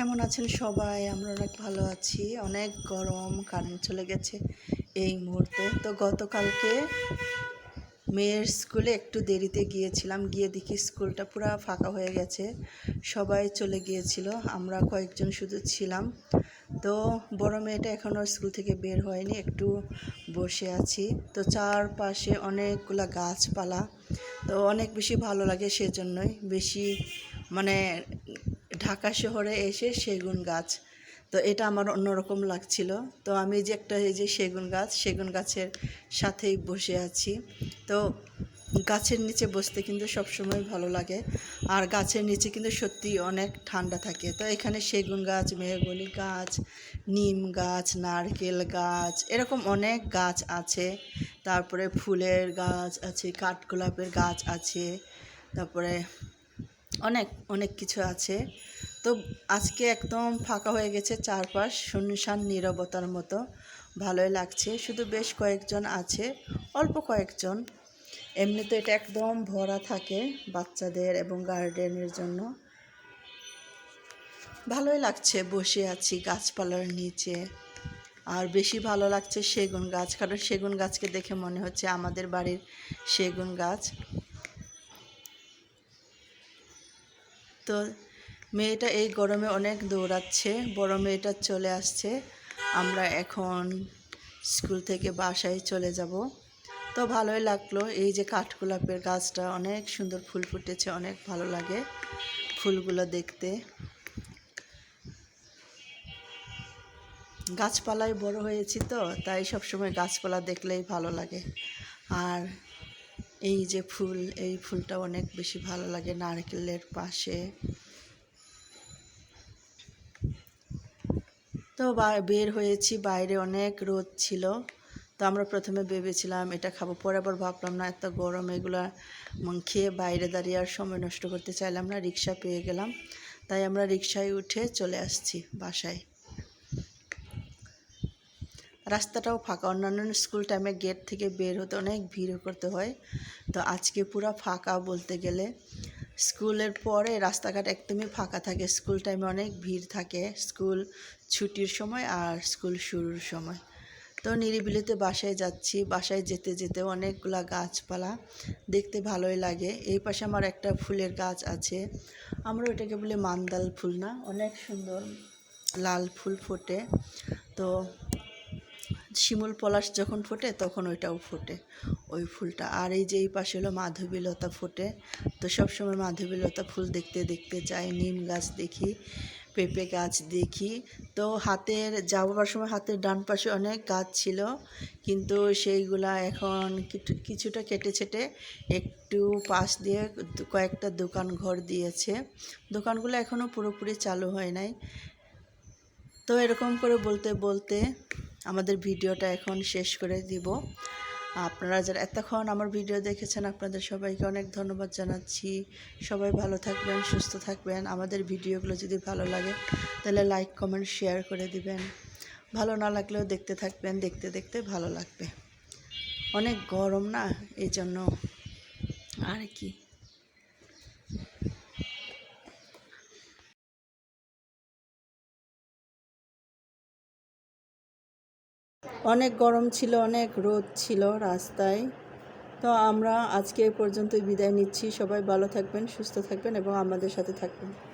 কেমন আছেন সবাই? আমরা অনেক ভালো আছি। অনেক গরম কারেন্ট চলে গেছে এই মুহূর্তে। তো গতকালকে মেয়ের স্কুলে একটু দেরিতে গিয়েছিলাম। গিয়ে দেখি স্কুলটা পুরো ফাঁকা হয়ে গেছে। সবাই চলে গিয়েছিল। আমরা কয়েকজন শুধু ছিলাম। তো বড় মেয়েটা এখনও স্কুল থেকে বের হয়নি। একটু বসে আছি। তো চারপাশে অনেকগুলা গাছপালা। তো অনেক বেশি ভালো লাগে সেজন্যই। বেশি মানে ঢাকা শহরে এসে সেগুন গাছ। তো এটা আমার অন্যরকম লাগছিল। তো আমি যে একটা এই যে সেগুন গাছ, সেগুন গাছের সাথেই বসে আছি। তো গাছের নিচে বসতে কিন্তু সবসময় ভালো লাগে। আর গাছের নিচে কিন্তু সত্যি অনেক ঠান্ডা থাকে। তো এখানে সেগুন গাছ, মেহগনি গাছ, নিম গাছ, নারকেল গাছ, এরকম অনেক গাছ আছে। তারপরে ফুলের গাছ আছে, কাঠগোলাপের গাছ আছে, তারপরে অনেক অনেক কিছু আছে। তো আজকে একদম ফাঁকা হয়ে গেছে চারপাশ, শুনশান নীরবতার মতো। ভালোই লাগছে। শুধু বেশ কয়েকজন আছে, অল্প কয়েকজন। এমনি তো এটা একদম ভরা থাকে বাচ্চাদের এবং গার্ডেনের জন্য। ভালোই লাগছে বসে আছি গাছপালার নিচে। আর বেশি ভালো লাগছে সেগুন গাছ, কারণ সেগুন গাছকে দেখে মনে হচ্ছে আমাদের বাড়ির সেগুন গাছ। তো মেয়েটা এই গরমে অনেক দৌড়াচ্ছে, বড় মেয়েটা চলে আসছে। আমরা এখন স্কুল থেকে বাসায় চলে যাব। তো ভালোই লাগল, এই যে কাঠগোলাপের গাছটা অনেক সুন্দর ফুল ফুটেছে, অনেক ভালো লাগে ফুলগুলো দেখতে। গাছপালায় বড় হয়েছি তো, তাই সবসময় গাছপালা দেখলেই ভালো লাগে। আর এই যে ফুল, এই ফুলটা অনেক বেশি ভালো লাগে নারকেলের পাশে। তো বের হয়েছি, বাইরে অনেক রোদ ছিল। তো আমরা প্রথমে ভেবেছিলাম, এটা খাব। পরে আবার ভাবলাম, না, এত গরম, এগুলা খেয়ে বাইরে দাঁড়িয়ে আর সময় নষ্ট করতে চাইলাম না, রিক্সা পেয়ে গেলাম। তাই আমরা রিক্সায় উঠে চলে আসছি বাসায়। রাস্তাটাও ফাঁকা। অন্যান্য স্কুল টাইমে গেট থেকে বের হতে অনেক ভিড় করতে হয়। তো আজকে পুরো ফাঁকা বলতে গেলে। স্কুলের পরে রাস্তাঘাট একদমই ফাঁকা থাকে, স্কুল টাইমে অনেক ভিড় থাকে, স্কুল ছুটির সময় আর স্কুল শুরুর সময়। তো নিরিবিলিতে বাসায় যাচ্ছি, বাসায় যেতে যেতে অনেকগুলা গাছপালা দেখতে ভালোই লাগে। এই পাশে আমার একটা ফুলের গাছ আছে, আমরা ওইটাকে বলি মান্দাল ফুল না, অনেক সুন্দর লাল ফুল ফোটে। তো শিমুল পলাশ যখন ফোটে, তখন ওইটাও ফোটে, ওই ফুলটা। আর এই যে এই পাশে হলো মাধবীলতা ফোটে, তো সবসময় মাধবীলতা ফুল দেখতে দেখতে যাই, নিম গাছ দেখি, পেঁপে গাছ দেখি। তো হাতের, যাওয়ার সময় হাতের ডান পাশে অনেক গাছ ছিল, কিন্তু সেইগুলা এখন কিছুটা কেটে ছেটে একটু পাশ দিয়ে কয়েকটা দোকান ঘর দিয়েছে। দোকানগুলো এখনও পুরোপুরি চালু হয় নাই। তো এরকম করে বলতে বলতে আমাদের ভিডিওটা এখন শেষ করে দিব। আপনারা যারা এতক্ষণ আমার ভিডিও দেখেছেন, আপনাদের সবাইকে অনেক ধন্যবাদ জানাচ্ছি। সবাই ভালো থাকবেন, সুস্থ থাকবেন। আমাদের ভিডিওগুলো যদি ভালো লাগে, তাহলে লাইক কমেন্ট শেয়ার করে দিবেন। ভালো না লাগলেও দেখতে থাকবেন, দেখতে দেখতে ভালো লাগবে। অনেক গরম না এই জন্য আর কি? অনেক গরম ছিল, অনেক রোদ ছিল রাস্তায়। তো আমরা আজকে পর্যন্ত বিদায় নিচ্ছি। সবাই ভালো থাকবেন, সুস্থ থাকবেন এবং আমাদের সাথে থাকবেন।